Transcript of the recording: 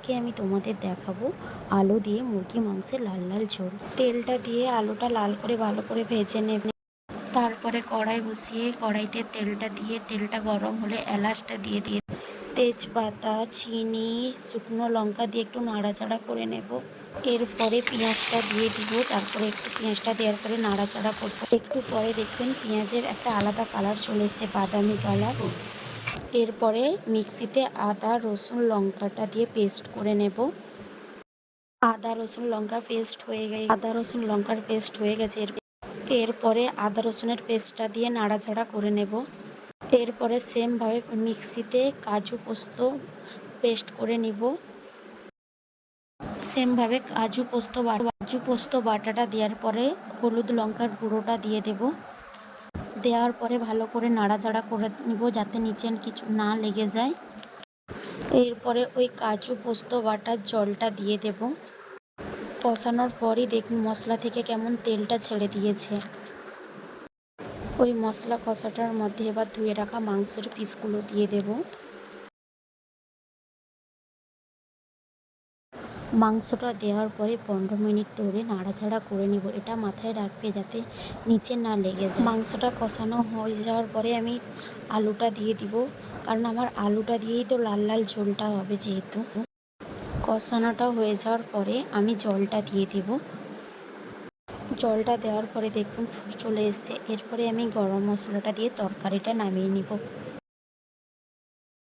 আজকে আমি তোমাদের দেখাবো আলু দিয়ে মুরগি মাংসের লাল লাল ঝোল। তেলটা দিয়ে আলুটা লাল করে ভালো করে ভেজে নেবে। তারপরে কড়াই বসিয়ে কড়াইতে তেলটা দিয়ে, তেলটা গরম হলে এলাচটা দিয়ে দিয়ে তেজপাতা, চিনি, শুকনো লঙ্কা দিয়ে একটু নাড়াচাড়া করে নেব। এরপরে পেঁয়াজটা দিয়ে দিব, তারপরে একটু পেঁয়াজটা দেওয়ার পরে নাড়াচাড়া করব। একটু পরে দেখবেন পেঁয়াজের একটা আলাদা কালার চলে এসছে, বাদামি কালার এরপরে মিক্সিতে আদা, রসুন, লঙ্কাটা দিয়ে পেস্ট করে নেব। আদা, রসুন, লঙ্কার পেস্ট হয়ে গেছে। আদা, রসুন, লঙ্কার পেস্ট হয়ে গেছে। এরপরে আদা, রসুনের পেস্টটা দিয়ে নাড়াচাড়া করে নেব। এরপরে সেমভাবে মিক্সিতে কাজু পোস্ত পেস্ট করে নিব। সেমভাবে কাজু পোস্ত কাজু পোস্ত বাটাটা দেওয়ার পরে হলুদ লঙ্কার গুঁড়োটা দিয়ে দেব। দেওয়ার পরে ভালো করে নাড়াচাড়া করে নিব যাতে নিচে কিছু না লেগে যায়। এরপরে ওই কাজু পোস্ত বাটার জলটা দিয়ে দেব। কষানোর পরই দেখুন মশলা থেকে কেমন তেলটা ছেড়ে দিয়েছে। ওই মশলা কষাটার মধ্যে এবার ধুয়ে রাখা মাংসের পিসগুলো দিয়ে দেব। মাংসটা দেওয়ার পরে পনেরো মিনিট ধরে নাড়াচাড়া করে নিব। এটা মাথায় রাখবে যাতে নিচে না লেগে যায়। মাংসটা কষানো হয়ে যাওয়ার পরে আমি আলুটা দিয়ে দিব। কারণ আমার আলুটা দিয়েই তো লাল লাল ঝোলটা হবে যেহেতু। কষানোটা হয়ে যাওয়ার পরে আমি জলটা দিয়ে দিব। জলটা দেওয়ার পরে দেখুন চলে এসছে। এরপরে আমি গরম মশলাটা দিয়ে তরকারিটা নামিয়ে নিব।